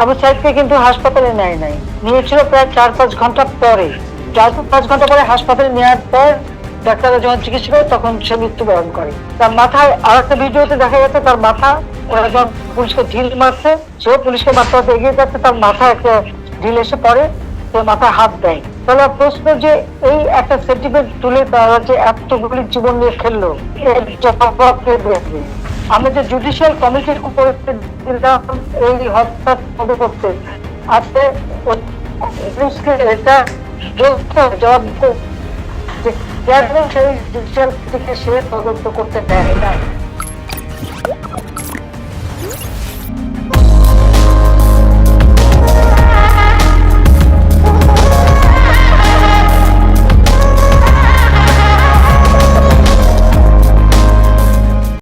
আবু সাইদকে কিন্তু হাসপাতালে নেয় নাই। নিয়েছিল প্রায় চার পাঁচ ঘণ্টা পরে। চার পাঁচ ঘণ্টা পরে হাসপাতালে নেওয়ার পর ডাক্তাররা যখন চিকিৎসা করে তখন সে মৃত্যুবরণ করে। তার মাথায় আর একটা ভিডিওতে দেখা যাচ্ছে তার মাথা, ওরা যখন পুলিশকে ঢিল মারছে, সেও পুলিশকে মারতে মারতে এগিয়ে যাচ্ছে, তার মাথায় একটা ঢিল এসে পড়ে, সে মাথায় হাত দেয়। তাহলে প্রশ্ন যে এই একটা সেন্টিমেন্ট তুলে তারা যে এতগুলি জীবন নিয়ে খেললো, এর জবাব যে জুডিশিয়াল কমিটির উপর এই হত্যা শুরু করতে। পুলিশকে এটা জবাব যে সেই জুডিশিয়াল সে তদন্ত করতে দেয় না?